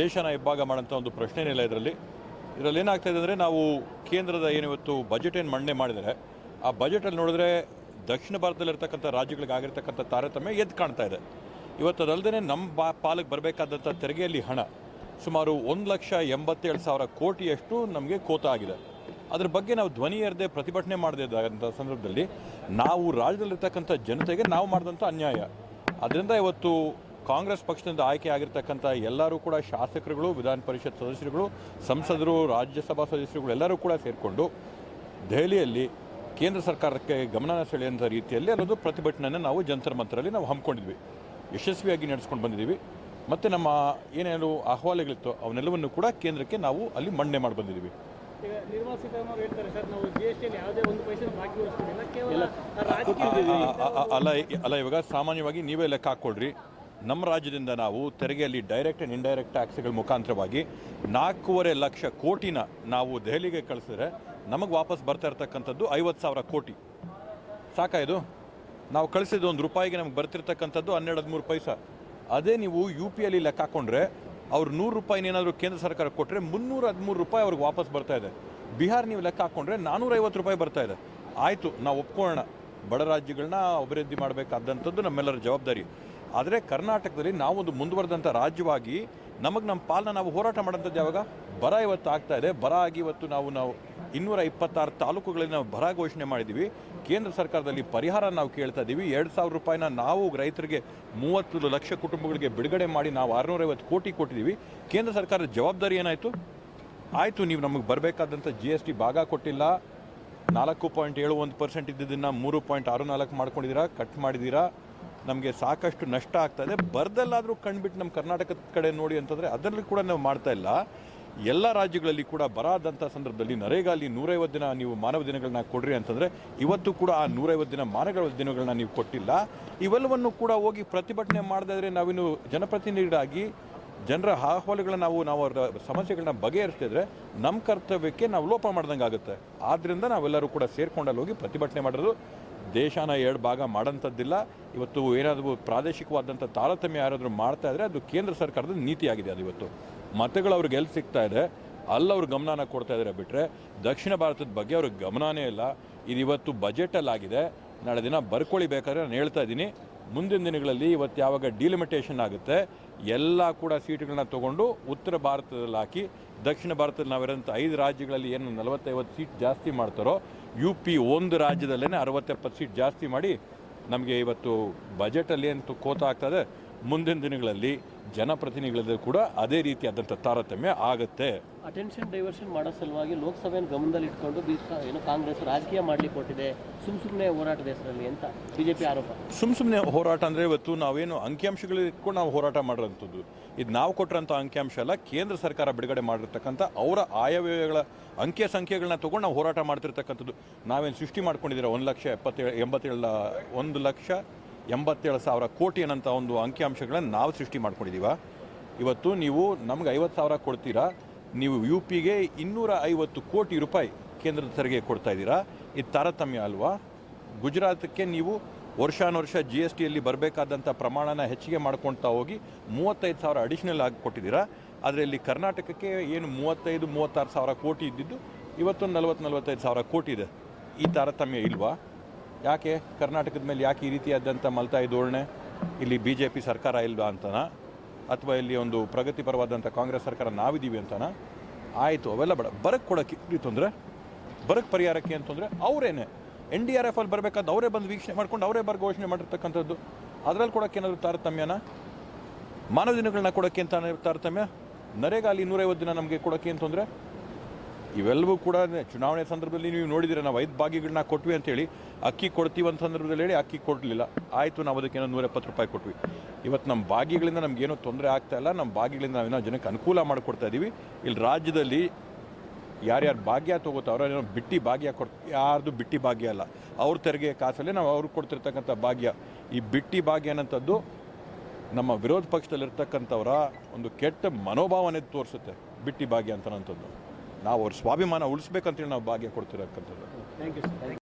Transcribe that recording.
ದೇಶನ ಇಬ್ಬಾಗ ಮಾಡೋಂಥ ಒಂದು ಪ್ರಶ್ನೆನೇ ಇಲ್ಲ ಇದರಲ್ಲಿ. ಇದರಲ್ಲಿ ಏನಾಗ್ತಾ ಇದೆ ಅಂದರೆ ನಾವು ಕೇಂದ್ರದ ಏನು ಇವತ್ತು ಬಜೆಟ್ ಏನು ಮಂಡನೆ ಮಾಡಿದರೆ, ಆ ಬಜೆಟಲ್ಲಿ ನೋಡಿದ್ರೆ ದಕ್ಷಿಣ ಭಾರತದಲ್ಲಿರ್ತಕ್ಕಂಥ ರಾಜ್ಯಗಳಿಗೆ ಆಗಿರ್ತಕ್ಕಂಥ ತಾರತಮ್ಯ ಎದ್ದು ಕಾಣ್ತಾ ಇದೆ. ಇವತ್ತು ಅದಲ್ಲದೆ ನಮ್ಮ ಬಾ ಪಾಲಿಗೆ ಬರಬೇಕಾದಂಥ ತೆರಿಗೆಯಲ್ಲಿ ಹಣ ಸುಮಾರು ಒಂದು ಲಕ್ಷ ಎಂಬತ್ತೇಳು ಸಾವಿರ ಕೋಟಿಯಷ್ಟು ನಮಗೆ ಕೋತ ಆಗಿದೆ. ಅದ್ರ ಬಗ್ಗೆ ನಾವು ಧ್ವನಿ ಎರದೆ ಪ್ರತಿಭಟನೆ ಮಾಡದಿದ್ದಂಥ ಸಂದರ್ಭದಲ್ಲಿ ನಾವು ರಾಜ್ಯದಲ್ಲಿರ್ತಕ್ಕಂಥ ಜನತೆಗೆ ನಾವು ಮಾಡಿದಂಥ ಅನ್ಯಾಯ. ಅದರಿಂದ ಇವತ್ತು ಕಾಂಗ್ರೆಸ್ ಪಕ್ಷದಿಂದ ಆಯ್ಕೆ ಆಗಿರ್ತಕ್ಕಂಥ ಎಲ್ಲರೂ ಕೂಡ ಶಾಸಕರುಗಳು ವಿಧಾನ ಪರಿಷತ್ ಸದಸ್ಯರುಗಳು ಸಂಸದರು ರಾಜ್ಯಸಭಾ ಸದಸ್ಯರುಗಳು ಎಲ್ಲರೂ ಕೂಡ ಸೇರಿಕೊಂಡು ದೆಹಲಿಯಲ್ಲಿ ಕೇಂದ್ರ ಸರ್ಕಾರಕ್ಕೆ ಗಮನ ಸೆಳೆಯುವಂಥ ರೀತಿಯಲ್ಲಿ ಅನ್ನೋದು ಪ್ರತಿಭಟನೆಯನ್ನು ನಾವು ಜಂತರ್ ಮಂತರಲ್ಲಿ ನಾವು ಹಮ್ಮಿಕೊಂಡಿದ್ವಿ. ಯಶಸ್ವಿಯಾಗಿ ನಡೆಸ್ಕೊಂಡು ಬಂದಿದ್ದೀವಿ. ಮತ್ತು ನಮ್ಮ ಏನೇನು ಅಹವಾಲುಗಳಿತ್ತು ಅವನ್ನೆಲ್ಲವನ್ನು ಕೂಡ ಕೇಂದ್ರಕ್ಕೆ ನಾವು ಅಲ್ಲಿ ಮಂಡನೆ ಮಾಡಿ ಬಂದಿದ್ದೀವಿ. ಅಲ್ಲ ಅಲ್ಲ ಇವಾಗ ಸಾಮಾನ್ಯವಾಗಿ ನೀವೇ ಲೆಕ್ಕ ಹಾಕ್ಕೊಳ್ರಿ. ನಮ್ಮ ರಾಜ್ಯದಿಂದ ನಾವು ತೆರಿಗೆಯಲ್ಲಿ ಡೈರೆಕ್ಟ್ ಆ್ಯಂಡ್ ಇಂಡೈರೆಕ್ಟ್ ಟ್ಯಾಕ್ಸ್ಗಳ ಮುಖಾಂತರವಾಗಿ ನಾಲ್ಕೂವರೆ ಲಕ್ಷ ಕೋಟಿನ ನಾವು ದೆಹಲಿಗೆ ಕಳಿಸಿದ್ರೆ ನಮಗೆ ವಾಪಸ್ ಬರ್ತಾ ಇರ್ತಕ್ಕಂಥದ್ದು ಐವತ್ತು ಸಾವಿರ ಕೋಟಿ. ಸಾಕಾ ನಾವು ಕಳಿಸಿದ ಒಂದು ರೂಪಾಯಿಗೆ ನಮ್ಗೆ ಬರ್ತಿರ್ತಕ್ಕಂಥದ್ದು ಹನ್ನೆರಡು, ಹದಿಮೂರು ಪೈಸಾ. ಅದೇ ನೀವು ಯು ಪಿ ಅಲ್ಲಿ ಲೆಕ್ಕ ಹಾಕ್ಕೊಂಡ್ರೆ ಅವ್ರು ನೂರು ರೂಪಾಯಿನ ಏನಾದರೂ ಕೇಂದ್ರ ಸರ್ಕಾರ ಕೊಟ್ಟರೆ ಮುನ್ನೂರ, ಹದಿಮೂರು ರೂಪಾಯಿ ಅವ್ರಿಗೆ ವಾಪಸ್ ಬರ್ತಾ ಇದೆ. ಬಿಹಾರ್ ನೀವು ಲೆಕ್ಕ ಹಾಕ್ಕೊಂಡ್ರೆ ನಾನ್ನೂರೈವತ್ತು ರೂಪಾಯಿ ಬರ್ತಾ ಇದೆ. ಆಯಿತು, ನಾವು ಒಪ್ಕೊಳ್ಳೋಣ. ಬಡ ರಾಜ್ಯಗಳನ್ನ ಅಭಿವೃದ್ಧಿ ಮಾಡಬೇಕಾದಂಥದ್ದು ನಮ್ಮೆಲ್ಲರ ಜವಾಬ್ದಾರಿ. ಆದರೆ ಕರ್ನಾಟಕದಲ್ಲಿ ನಾವೊಂದು ಮುಂದುವರೆದಂಥ ರಾಜ್ಯವಾಗಿ ನಮಗೆ ನಮ್ಮ ಪಾಲನ್ನ ನಾವು ಹೋರಾಟ ಮಾಡೋಂಥದ್ದು ಯಾವಾಗ? ಬರ ಇವತ್ತು ಆಗ್ತಾ ಇದೆ. ಬರ ಆಗಿ ಇವತ್ತು ನಾವು ನಾವು ಇನ್ನೂರ ಇಪ್ಪತ್ತಾರು ತಾಲೂಕುಗಳಲ್ಲಿ ನಾವು ಬರ ಘೋಷಣೆ ಮಾಡಿದ್ದೀವಿ ಕೇಂದ್ರ ಸರ್ಕಾರದಲ್ಲಿ ಪರಿಹಾರ ನಾವು ಕೇಳ್ತಾ ಇದ್ದೀವಿ ಎರಡು ಸಾವಿರ ರೂಪಾಯಿನ ನಾವು ರೈತರಿಗೆ ಮೂವತ್ತು ಲಕ್ಷ ಕುಟುಂಬಗಳಿಗೆ ಬಿಡುಗಡೆ ಮಾಡಿ ನಾವು ಆರುನೂರೈವತ್ತು ಕೋಟಿ ಕೊಟ್ಟಿದ್ದೀವಿ ಕೇಂದ್ರ ಸರ್ಕಾರದ ಜವಾಬ್ದಾರಿ ಏನಾಯಿತು? ಆಯಿತು, ನೀವು ನಮಗೆ ಬರಬೇಕಾದಂಥ ಜಿ ಎಸ್ ಟಿ ಭಾಗ ಕೊಟ್ಟಿಲ್ಲ. ನಾಲ್ಕು ಪಾಯಿಂಟ್ ಏಳು ಒಂದು ಪರ್ಸೆಂಟ್ ಇದ್ದಿದ್ದನ್ನು ಮೂರು ಪಾಯಿಂಟ್ ಆರು ನಾಲ್ಕು ಮಾಡ್ಕೊಂಡಿದ್ದೀರಾ ಕಟ್ ಮಾಡಿದ್ದೀರಾ ನಮಗೆ ಸಾಕಷ್ಟು ನಷ್ಟ ಆಗ್ತಾ ಇದೆ. ಬರ್ದಲ್ಲಾದರೂ ಕಂಡುಬಿಟ್ಟು ನಮ್ಮ ಕರ್ನಾಟಕದ ಕಡೆ ನೋಡಿ ಅಂತಂದರೆ ಅದರಲ್ಲಿ ಕೂಡ ನಾವು ಮಾಡ್ತಾ ಇಲ್ಲ. ಎಲ್ಲ ರಾಜ್ಯಗಳಲ್ಲಿ ಕೂಡ ಬರಾದಂಥ ಸಂದರ್ಭದಲ್ಲಿ ನರೇಗಾಲಿ ನೂರೈವತ್ತು ದಿನ ನೀವು ಮಾನವ ದಿನಗಳನ್ನ ಕೊಡ್ರಿ ಅಂತಂದರೆ ಇವತ್ತು ಕೂಡ ಆ ನೂರೈವತ್ತು ದಿನ ಮಾನವ ದಿನಗಳನ್ನ ನೀವು ಕೊಟ್ಟಿಲ್ಲ. ಇವೆಲ್ಲವನ್ನು ಕೂಡ ಹೋಗಿ ಪ್ರತಿಭಟನೆ ಮಾಡದೇ ಇದ್ರೆ ನಾವಿನ್ನು ಜನಪ್ರತಿನಿಧಿಗಳಾಗಿ ಜನರ ಅಹವಾಲುಗಳನ್ನ ನಾವು ನಾವು ಅವರ ಸಮಸ್ಯೆಗಳನ್ನ ಬಗೆಹರಿಸ್ತಿದ್ರೆ ನಮ್ಮ ಕರ್ತವ್ಯಕ್ಕೆ ನಾವು ಲೋಪ ಮಾಡ್ದಂಗೆ ಆಗುತ್ತೆ ಆದ್ದರಿಂದ ನಾವೆಲ್ಲರೂ ಕೂಡ ಸೇರ್ಕೊಂಡಲ್ಲಿ ಹೋಗಿ ಪ್ರತಿಭಟನೆ ಮಾಡೋದು ದೇಶನ ಎರಡು ಭಾಗ ಮಾಡೋಂಥದ್ದಿಲ್ಲ. ಇವತ್ತು ಏನಾದರೂ ಪ್ರಾದೇಶಿಕವಾದಂಥ ತಾರತಮ್ಯ ಯಾರಾದರೂ ಮಾಡ್ತಾ ಇದ್ರೆ ಅದು ಕೇಂದ್ರ ಸರ್ಕಾರದ ನೀತಿಯಾಗಿದೆ ಅದು ಇವತ್ತು. ಮತಗಳು ಅವ್ರಿಗೆ ಎಲ್ಲಿ ಸಿಗ್ತಾ ಇದೆ, ಅಲ್ಲಿ ಅವ್ರು ಗಮನನ ಕೊಡ್ತಾ ಇದ್ದಾರೆ ಬಿಟ್ಟರೆ ದಕ್ಷಿಣ ಭಾರತದ ಬಗ್ಗೆ ಅವ್ರಿಗೆ ಗಮನವೇ ಇಲ್ಲ. ಇದು ಇವತ್ತು ಬಜೆಟಲ್ಲಾಗಿದೆ ನಾಳೆ ದಿನ ಬರ್ಕೊಳ್ಳಿ ಬೇಕಾದ್ರೆ ನಾನು ಹೇಳ್ತಾ ಇದ್ದೀನಿ. ಮುಂದಿನ ದಿನಗಳಲ್ಲಿ ಇವತ್ತು ಯಾವಾಗ ಡಿಲಿಮಿಟೇಷನ್ ಆಗುತ್ತೆ, ಎಲ್ಲ ಕೂಡ ಸೀಟುಗಳನ್ನ ತೊಗೊಂಡು ಉತ್ತರ ಭಾರತದಲ್ಲಿ ಹಾಕಿ, ದಕ್ಷಿಣ ಭಾರತದಲ್ಲಿ ನಾವಿರೋಂಥ ಐದು ರಾಜ್ಯಗಳಲ್ಲಿ ಏನು ನಲವತ್ತೈವತ್ತು ಸೀಟ್ ಜಾಸ್ತಿ ಮಾಡ್ತಾರೋ ಯು ಪಿ ಒಂದು ರಾಜ್ಯದಲ್ಲೇ ಅರವತ್ತೆಪ್ಪತ್ತು ಸೀಟ್ ಜಾಸ್ತಿ ಮಾಡಿ ನಮಗೆ ಇವತ್ತು ಬಜೆಟಲ್ಲಿ ಏನು ಕೋತ ಆಗ್ತದೆ ಮುಂದಿನ ದಿನಗಳಲ್ಲಿ ಜನಪ್ರತಿನಿಧಿಗಳಲ್ಲಿ ಕೂಡ ಅದೇ ರೀತಿಯಾದಂಥ ತಾರತಮ್ಯ ಆಗುತ್ತೆ. ಅಟೆನ್ಷನ್ ಡೈವರ್ಷನ್ ಮಾಡೋ ಸಲುವಾಗಿ ಲೋಕಸಭೆಯನ್ನು ಗಮನದಲ್ಲಿ ಇಟ್ಕೊಂಡು ಬಿ ಏನು ಕಾಂಗ್ರೆಸ್ ರಾಜಕೀಯ ಮಾಡಲಿಕ್ಕೆ ಕೊಟ್ಟಿದೆ ಸುಮ್ ಸುಮ್ಮನೆ ಹೋರಾಟದ ಹೆಸರಲ್ಲಿ ಅಂತ ಬಿಜೆಪಿ ಆರೋಪ. ಸುಮ್ ಸುಮ್ಮನೆ ಹೋರಾಟ ಅಂದರೆ ಇವತ್ತು ನಾವೇನು ಅಂಕಿಅಂಶಗಳು ಇಟ್ಕೊಂಡು ನಾವು ಹೋರಾಟ ಮಾಡಿರೋಂಥದ್ದು. ಇದು ನಾವು ಕೊಟ್ಟಿರೋಂಥ ಅಂಕಿಅಂಶ ಅಲ್ಲ ಕೇಂದ್ರ ಸರ್ಕಾರ ಬಿಡುಗಡೆ ಮಾಡಿರ್ತಕ್ಕಂಥ ಅವರ ಆಯವ್ಯಯಗಳ ಅಂಕೆ ಸಂಖ್ಯೆಗಳನ್ನ ತೊಗೊಂಡು ನಾವು ಹೋರಾಟ ಮಾಡ್ತಿರ್ತಕ್ಕಂಥದ್ದು. ನಾವೇನು ಸೃಷ್ಟಿ ಮಾಡ್ಕೊಂಡಿದ್ದೀರಾ? ಒಂದು ಲಕ್ಷ ಎಪ್ಪತ್ತೇಳು ಎಂಬತ್ತೇಳು ಒಂದು ಲಕ್ಷ ಎಂಬತ್ತೇಳು ಸಾವಿರ ಕೋಟಿ ಅನ್ನೋಂಥ ಒಂದು ಅಂಕಿಅಂಶಗಳನ್ನು ನಾವು ಸೃಷ್ಟಿ ಮಾಡ್ಕೊಂಡಿದ್ದೀವ ಇವತ್ತು ನೀವು ನಮ್ಗೆ ಐವತ್ತು ಸಾವಿರ ಕೊಡ್ತೀರಾ? ನೀವು ಯು ಪಿಗೆ ಇನ್ನೂರ ಐವತ್ತು ಕೋಟಿ ರೂಪಾಯಿ ಕೇಂದ್ರದ ತೆರಿಗೆ ಕೊಡ್ತಾ ಇದ್ದೀರಾ? ಇದು ತಾರತಮ್ಯ ಅಲ್ವಾ? ಗುಜರಾತಕ್ಕೆ ನೀವು ವರ್ಷಾನುವರ್ಷ ಜಿ ಎಸ್ ಟಿಯಲ್ಲಿ ಬರಬೇಕಾದಂಥ ಪ್ರಮಾಣನ ಹೆಚ್ಚಿಗೆ ಮಾಡ್ಕೊಳ್ತಾ ಹೋಗಿ ಮೂವತ್ತೈದು ಸಾವಿರ ಅಡಿಷ್ನಲ್ ಆಗಿ ಕೊಟ್ಟಿದ್ದೀರಾ? ಆದರೆ ಇಲ್ಲಿ ಕರ್ನಾಟಕಕ್ಕೆ ಏನು ಮೂವತ್ತೈದು, ಮೂವತ್ತಾರು ಸಾವಿರ ಕೋಟಿ ಇದ್ದಿದ್ದು, ಇವತ್ತು ನಲವತ್ತು, ನಲವತ್ತೈದು ಸಾವಿರ ಕೋಟಿ ಇದೆ. ಈ ತಾರತಮ್ಯ ಇಲ್ವಾ? ಯಾಕೆ ಕರ್ನಾಟಕದ ಮೇಲೆ ಯಾಕೆ ಈ ರೀತಿಯಾದಂಥ ಮಲ್ತಾಯಿ ಧೋರಣೆ ಇಲ್ಲಿ ಬಿ ಜೆ ಪಿ ಸರ್ಕಾರ ಇಲ್ವಾ ಅಂತನ? ಅಥವಾ ಇಲ್ಲಿ ಒಂದು ಪ್ರಗತಿಪರವಾದಂಥ ಕಾಂಗ್ರೆಸ್ ಸರ್ಕಾರ ನಾವಿದ್ದೀವಿ ಅಂತನ? ಆಯಿತು, ಅವೆಲ್ಲ ಬೇಡ. ಬರಕ್ಕೆ ಕೊಡೋಕ್ಕೆ ತೊಂದರೆ? ಬರಕ್ಕೆ ಪರಿಹಾರಕ್ಕೆ ಅಂತಂದರೆ ಅವರೇನೆ. ಎನ್ ಡಿ ಆರ್ ಎಫ್ ಅಲ್ಲಿ ಬರಬೇಕಾದ ಅವರೇ ಬಂದು ವೀಕ್ಷಣೆ ಮಾಡ್ಕೊಂಡು ಅವರೇ ಬರ್ ಘೋಷಣೆ ಮಾಡಿರ್ತಕ್ಕಂಥದ್ದು. ಅದರಲ್ಲಿ ಕೊಡೋಕ್ಕೆ ಏನಾದರೂ ತಾರತಮ್ಯನ? ಮಾನವ ದಿನಗಳನ್ನ ಕೊಡೋಕ್ಕೆ ಅಂತ ತಾರತಮ್ಯ? ನರೇಗಾಲಿ ನೂರೈವತ್ತು ದಿನ ನಮಗೆ ಕೊಡೋಕ್ಕೆ ಅಂತಂದರೆ ಇವೆಲ್ಲವೂ ಕೂಡ ಚುನಾವಣೆ ಸಂದರ್ಭದಲ್ಲಿ ನೀವು ನೋಡಿದಿರ ನಾವು ಐದು ಭಾಗಿಗಳನ್ನ ಕೊಟ್ವಿ ಅಂತೇಳಿ. ಅಕ್ಕಿ ಕೊಡ್ತೀವಿ ಅಂತ ಸಂದರ್ಭದಲ್ಲಿ ಹೇಳಿ ಅಕ್ಕಿ ಕೊಡಲಿಲ್ಲ. ಆಯಿತು, ನಾವು ಅದಕ್ಕೆ ಏನೋ ನೂರ ಎಪ್ಪತ್ತು ರೂಪಾಯಿ ಕೊಟ್ವಿ. ಇವತ್ತು ನಮ್ಮ ಭಾಗಿಗಳಿಂದ ನಮಗೇನೋ ತೊಂದರೆ ಆಗ್ತಾ ಇಲ್ಲ. ನಮ್ಮ ಭಾಗಿಗಳಿಂದ ನಾವೇನೋ ಜನಕ್ಕೆ ಅನುಕೂಲ ಮಾಡಿಕೊಡ್ತಾ ಇದ್ದೀವಿ ಇಲ್ಲಿ ರಾಜ್ಯದಲ್ಲಿ ಯಾರ್ಯಾರು ಭಾಗ್ಯ ತಗೋತಾರೋ ಏನೋ ಬಿಟ್ಟಿ ಭಾಗ್ಯ ಕೊಡ್, ಯಾರ್ದು ಬಿಟ್ಟಿ ಭಾಗ್ಯ ಅಲ್ಲ. ಅವ್ರ ತೆರಿಗೆ ಕಾಸಲ್ಲಿ ನಾವು ಅವ್ರಿಗೆ ಕೊಡ್ತಿರ್ತಕ್ಕಂಥ ಭಾಗ್ಯ. ಈ ಬಿಟ್ಟಿ ಭಾಗ್ಯ ಅನ್ನೋಂಥದ್ದು ನಮ್ಮ ವಿರೋಧ ಪಕ್ಷದಲ್ಲಿರ್ತಕ್ಕಂಥವರ ಒಂದು ಕೆಟ್ಟ ಮನೋಭಾವನೆ ತೋರಿಸುತ್ತೆ. ಬಿಟ್ಟಿ ಭಾಗ್ಯ ಅಂತನಂಥದ್ದು ನಾವು ಅವ್ರ ಸ್ವಾಭಿಮಾನ ಉಳಿಸ್ಬೇಕಂತೇಳಿ ನಾವು ಭಾಗ್ಯ ಕೊಡ್ತಿರಕ್ಕಂಥದ್ದು ಥ್ಯಾಂಕ್ ಯು